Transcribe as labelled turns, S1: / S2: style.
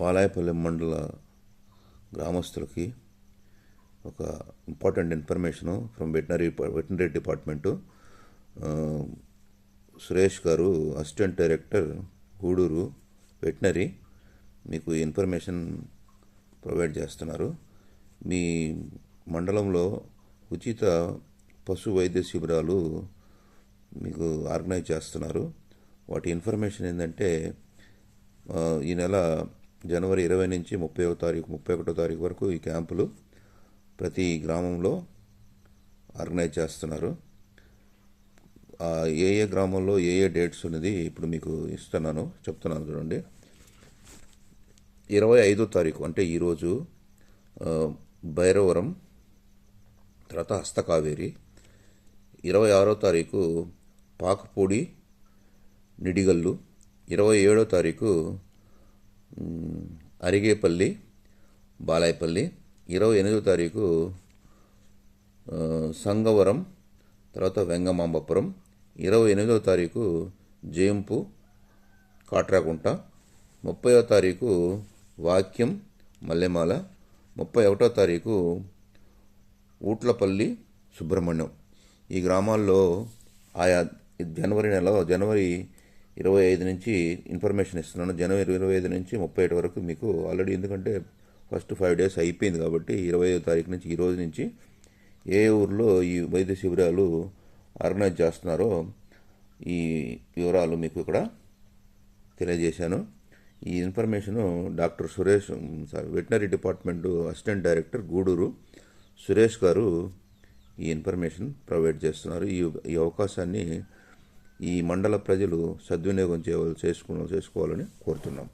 S1: బాలాయపల్లి మండల గ్రామస్తులకి ఒక important information from veterinary veterinary department Suresh garu assistant director Gudur veterinary మీకు ఈ ఇన్ఫర్మేషన్ ప్రొవైడ్ చేస్తున్నారు. మీ మండలంలో ఉచిత పశు వైద్య శిబిరాలు మీకు ఆర్గనైజ్ చేస్తున్నారు. వాటి ఇన్ఫర్మేషన్ ఏంటంటే ఈ నెల జనవరి ఇరవై నుంచి ముప్పై తారీఖు ముప్పై ఒకటో తారీఖు వరకు ఈ క్యాంపులు ప్రతి గ్రామంలో ఆర్గనైజ్ చేస్తున్నారు. ఏ ఏ గ్రామంలో ఏ ఏ డేట్స్ ఉన్నది ఇప్పుడు మీకు ఇస్తున్నాను చెప్తున్నాను చూడండి. ఇరవై ఐదో తారీఖు అంటే ఈరోజు భైరవరం తర్వాత హస్తకావేరి ఇరవై ఆరో తారీఖు పాకపూడి నిడిగల్లు. ఇరవై ఏడో తారీఖు అరిగేపల్లి బాలాయపల్లి ఇరవై ఎనిమిదో తారీఖు సంగవరం తర్వాత వెంగమాంబపురం. ఇరవై ఎనిమిదో తారీఖు జయంపు కాట్రాకుంట. ముప్పైవ తారీఖు వాక్యం మల్లెమాల. ముప్పై ఒకటో తారీఖు ఊట్లపల్లి సుబ్రహ్మణ్యం. ఈ గ్రామాల్లో ఆయా జనవరి నెల జనవరి ఇరవై ఐదు నుంచి ఇన్ఫర్మేషన్ ఇస్తున్నాను. జనవరి ఇరవై ఐదు నుంచి ముప్పై ఏడు వరకు మీకు ఆల్రెడీ ఎందుకంటే ఫస్ట్ ఫైవ్ డేస్ అయిపోయింది కాబట్టి ఇరవై ఐదు తారీఖు నుంచి ఈ రోజు నుంచి ఏ ఊర్లో ఈ వైద్య శిబిరాలు ఆర్గనైజ్ చేస్తున్నారో ఈ వివరాలు మీకు ఇక్కడ తెలియజేశాను. ఈ information doctor Suresh sorry veterinary department assistant director Gudur Suresh garu ఈ ఇన్ఫర్మేషన్ ప్రొవైడ్ చేస్తున్నారు. ఈ ఈ అవకాశాన్ని ఈ మండల ప్రజలు సద్వినియోగం చేయవలసి చేసుకుని చేసుకోవాలని కోరుతున్నాం.